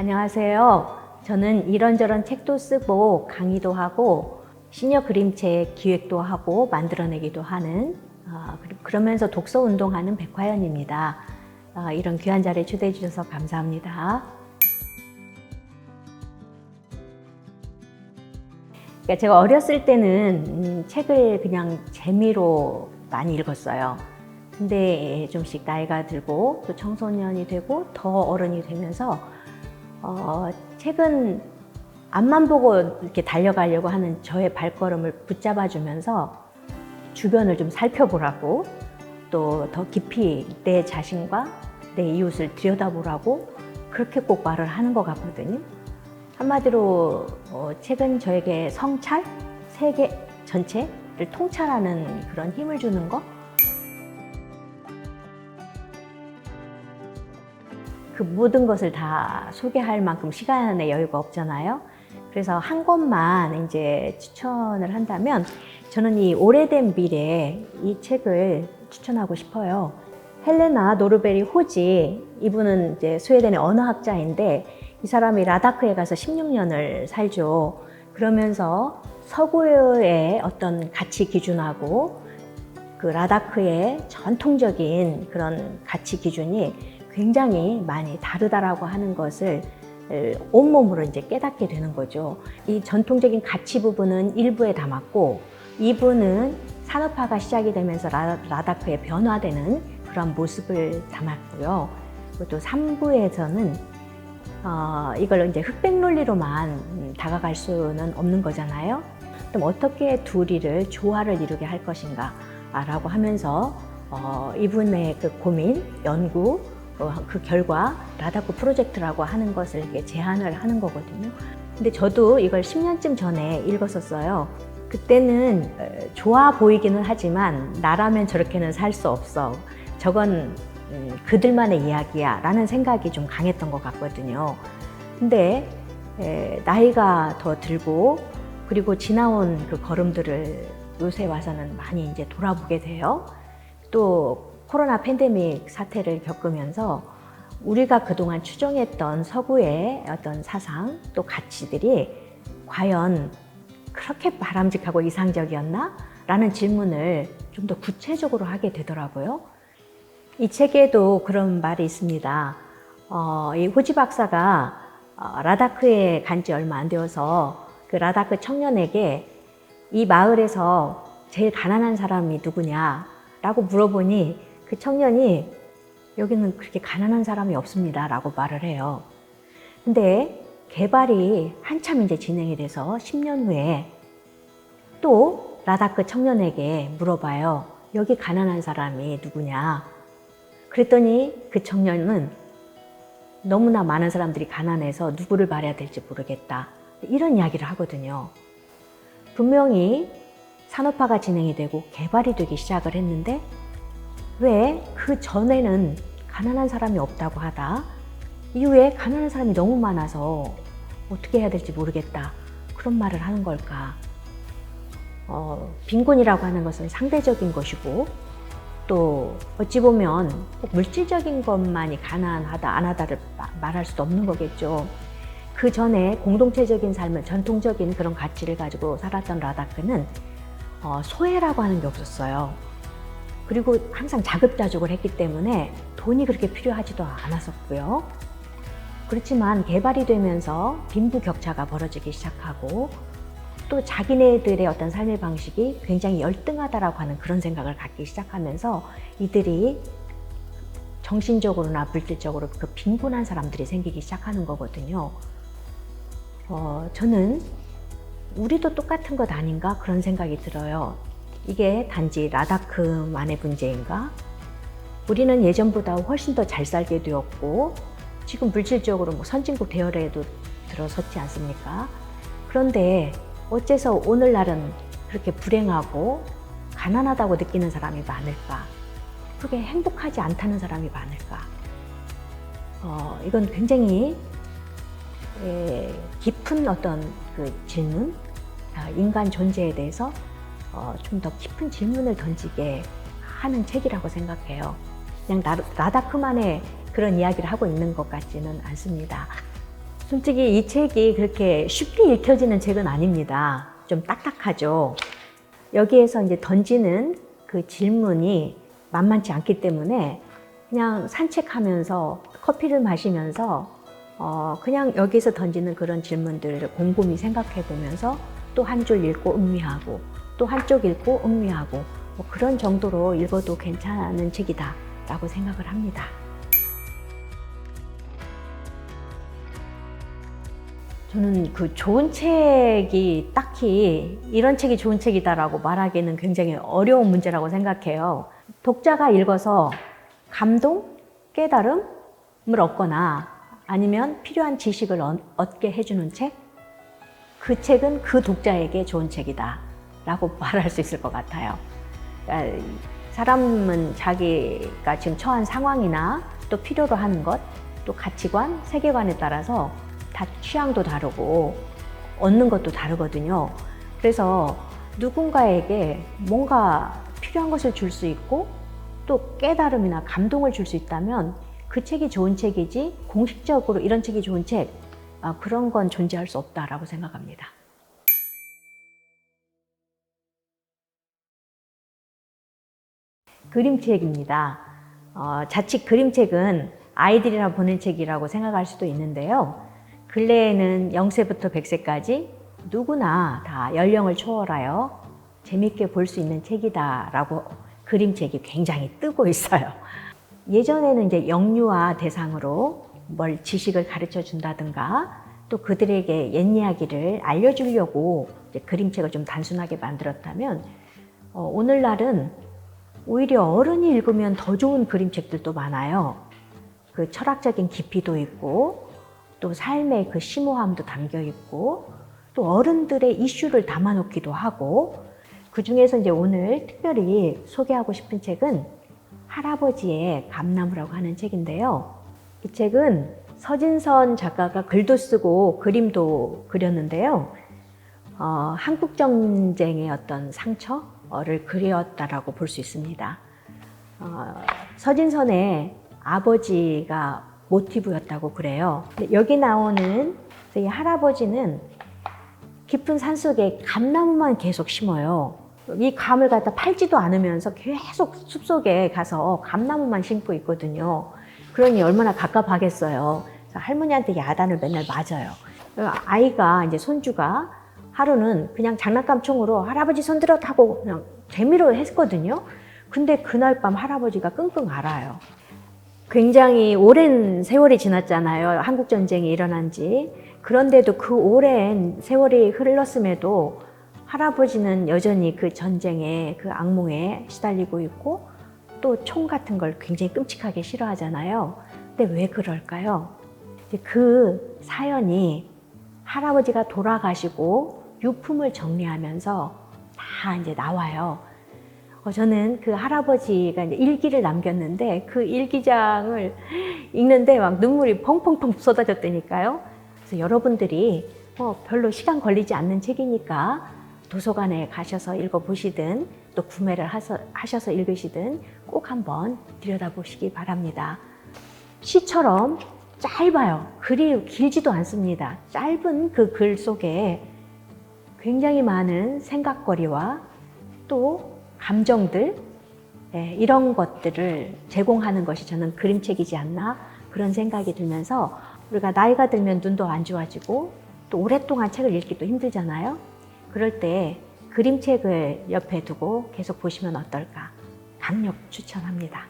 안녕하세요. 저는 이런저런 책도 쓰고 강의도 하고 시니어 그림책 기획도 하고 만들어내기도 하는 어, 그러면서 독서 운동하는 백화연입니다. 어, 이런 귀한 자리에 초대해 주셔서 감사합니다. 그러니까 제가 어렸을 때는 음, 책을 그냥 재미로 많이 읽었어요. 근데 좀씩 나이가 들고 또 청소년이 되고 더 어른이 되면서 어, 책은 앞만 보고 이렇게 달려가려고 하는 저의 발걸음을 붙잡아주면서 주변을 좀 살펴보라고 또 더 깊이 내 자신과 내 이웃을 들여다보라고 그렇게 꼭 말을 하는 것 같거든요. 한마디로 어, 책은 저에게 성찰, 세계 전체를 통찰하는 그런 힘을 주는 것. 그 모든 것을 다 소개할 만큼 시간의 여유가 없잖아요. 그래서 한 권만 이제 추천을 한다면 저는 이 오래된 미래 이 책을 추천하고 싶어요. 헬레나 노르베리 호지 이분은 이제 스웨덴의 언어학자인데 이 사람이 라다크에 가서 16년을 살죠. 그러면서 서구의 어떤 가치 기준하고 그 라다크의 전통적인 그런 가치 기준이 굉장히 많이 다르다라고 하는 것을 온몸으로 이제 깨닫게 되는 거죠. 이 전통적인 가치 부분은 일부에 담았고, 2부는 산업화가 시작이 되면서 라, 라다크의 변화되는 그런 모습을 담았고요. 또 3부에서는 어, 이걸 이제 흑백 논리로만 음, 다가갈 수는 없는 거잖아요. 그럼 어떻게 둘이를 조화를 이루게 할 것인가? 라고 하면서 어, 이분의 그 고민, 연구, 어, 그 결과 라다쿠 프로젝트라고 하는 것을 제안을 하는 거거든요. 근데 저도 이걸 10년쯤 전에 읽었었어요. 그때는 어, 좋아 보이기는 하지만 나라면 저렇게는 살 수 없어. 저건 음, 그들만의 이야기야 라는 생각이 좀 강했던 것 같거든요. 근데 에, 나이가 더 들고 그리고 지나온 그 걸음들을 요새 와서는 많이 이제 돌아보게 돼요. 또 코로나 팬데믹 사태를 겪으면서 우리가 그동안 추정했던 서구의 어떤 사상 또 가치들이 과연 그렇게 바람직하고 이상적이었나? 라는 질문을 좀 더 구체적으로 하게 되더라고요. 이 책에도 그런 말이 있습니다. 어, 이 호지 박사가 어, 라다크에 간 지 얼마 안 되어서 그 라다크 청년에게 이 마을에서 제일 가난한 사람이 누구냐? 라고 물어보니 그 청년이 여기는 그렇게 가난한 사람이 없습니다. 라고 말을 해요. 근데 개발이 한참 이제 진행이 돼서 10년 후에 또 라다크 청년에게 물어봐요. 여기 가난한 사람이 누구냐? 그랬더니 그 청년은 너무나 많은 사람들이 가난해서 누구를 말해야 될지 모르겠다. 이런 이야기를 하거든요. 분명히 산업화가 진행이 되고 개발이 되기 시작을 했는데 왜 그 전에는 가난한 사람이 없다고 하다 이후에 가난한 사람이 너무 많아서 어떻게 해야 될지 모르겠다 그런 말을 하는 걸까? 어, 빈곤이라고 하는 것은 상대적인 것이고 또 어찌 보면 꼭 물질적인 것만이 가난하다 안 하다를 마- 말할 수도 없는 거겠죠. 그 전에 공동체적인 삶을 전통적인 그런 가치를 가지고 살았던 라다크는 어, 소외라고 하는 게 없었어요. 그리고 항상 자급자족을 했기 때문에 돈이 그렇게 필요하지도 않았었고요. 그렇지만 개발이 되면서 빈부 격차가 벌어지기 시작하고 또 자기네들의 어떤 삶의 방식이 굉장히 열등하다라고 하는 그런 생각을 갖기 시작하면서 이들이 정신적으로나 물질적으로 그 빈곤한 사람들이 생기기 시작하는 거거든요. 어, 저는 우리도 똑같은 것 아닌가 그런 생각이 들어요. 이게 단지 라다크만의 문제인가? 우리는 예전보다 훨씬 더 잘 살게 되었고 지금 물질적으로 뭐 선진국 대열에도 들어섰지 않습니까? 그런데 어째서 오늘날은 그렇게 불행하고 가난하다고 느끼는 사람이 많을까? 그게 행복하지 않다는 사람이 많을까? 어, 이건 굉장히 에, 깊은 어떤 그 질문, 아, 인간 존재에 대해서 어, 좀 더 깊은 질문을 던지게 하는 책이라고 생각해요. 그냥 라, 라다크만의 그런 이야기를 하고 있는 것 같지는 않습니다. 솔직히 이 책이 그렇게 쉽게 읽혀지는 책은 아닙니다. 좀 딱딱하죠. 여기에서 이제 던지는 그 질문이 만만치 않기 때문에 그냥 산책하면서 커피를 마시면서 어 그냥 여기서 던지는 그런 질문들을 곰곰이 생각해 보면서 또 한 줄 읽고 음미하고 또 한쪽 읽고 음미하고 뭐 그런 정도로 읽어도 괜찮은 책이다 라고 생각을 합니다. 저는 그 좋은 책이 딱히 이런 책이 좋은 책이다라고 말하기는 굉장히 어려운 문제라고 생각해요. 독자가 읽어서 감동, 깨달음을 얻거나 아니면 필요한 지식을 얻- 얻게 해주는 책, 그 책은 그 독자에게 좋은 책이다 라고 말할 수 있을 것 같아요. 그러니까 사람은 자기가 지금 처한 상황이나 또 필요로 하는 것, 또 가치관, 세계관에 따라서 다 취향도 다르고 얻는 것도 다르거든요. 그래서 누군가에게 뭔가 필요한 것을 줄 수 있고 또 깨달음이나 감동을 줄 수 있다면 그 책이 좋은 책이지 공식적으로 이런 책이 좋은 책 아, 그런 건 존재할 수 없다라고 생각합니다. 그림책입니다. 어, 자칫 그림책은 아이들이랑 보는 책이라고 생각할 수도 있는데요. 근래에는 0세부터 100세까지 누구나 다 연령을 초월하여 재밌게 볼 수 있는 책이다라고 그림책이 굉장히 뜨고 있어요. 예전에는 이제 영유아 대상으로 뭘 지식을 가르쳐 준다든가 또 그들에게 옛 이야기를 알려주려고 그림책을 좀 단순하게 만들었다면 어, 오늘날은 오히려 어른이 읽으면 더 좋은 그림책들도 많아요. 그 철학적인 깊이도 있고 또 삶의 그 심오함도 담겨 있고 또 어른들의 이슈를 담아놓기도 하고 그 중에서 이제 오늘 특별히 소개하고 싶은 책은 할아버지의 감나무라고 하는 책인데요. 이 책은 서진선 작가가 글도 쓰고 그림도 그렸는데요. 어, 한국 전쟁의 어떤 상처 를 그렸다라고 볼 수 있습니다. 어, 서진선의 아버지가 모티브였다고 그래요. 여기 나오는 이 할아버지는 깊은 산 속에 감나무만 계속 심어요. 이 감을 갖다 팔지도 않으면서 계속 숲속에 가서 감나무만 심고 있거든요. 그러니 얼마나 갑갑하겠어요. 할머니한테 야단을 맨날 맞아요. 아이가 이제 손주가 하루는 그냥 장난감 총으로 할아버지 손들어 타고 그냥 재미로 했거든요. 근데 그날 밤 할아버지가 끙끙 앓아요. 굉장히 오랜 세월이 지났잖아요. 한국 전쟁이 일어난 지. 그런데도 그 오랜 세월이 흘렀음에도 할아버지는 여전히 그 전쟁의 그 악몽에 시달리고 있고 또 총 같은 걸 굉장히 끔찍하게 싫어하잖아요. 근데 왜 그럴까요? 그 사연이 할아버지가 돌아가시고 유품을 정리하면서 다 이제 나와요. 어, 저는 그 할아버지가 일기를 남겼는데 그 일기장을 읽는데 막 눈물이 펑펑펑 쏟아졌다니까요. 그래서 여러분들이 뭐 별로 시간 걸리지 않는 책이니까 도서관에 가셔서 읽어보시든 또 구매를 하셔서 읽으시든 꼭 한번 들여다보시기 바랍니다. 시처럼 짧아요. 글이 길지도 않습니다. 짧은 그 글 속에 굉장히 많은 생각거리와 또 감정들 예, 이런 것들을 제공하는 것이 저는 그림책이지 않나 그런 생각이 들면서 우리가 나이가 들면 눈도 안 좋아지고 또 오랫동안 책을 읽기도 힘들잖아요. 그럴 때 그림책을 옆에 두고 계속 보시면 어떨까 강력 추천합니다.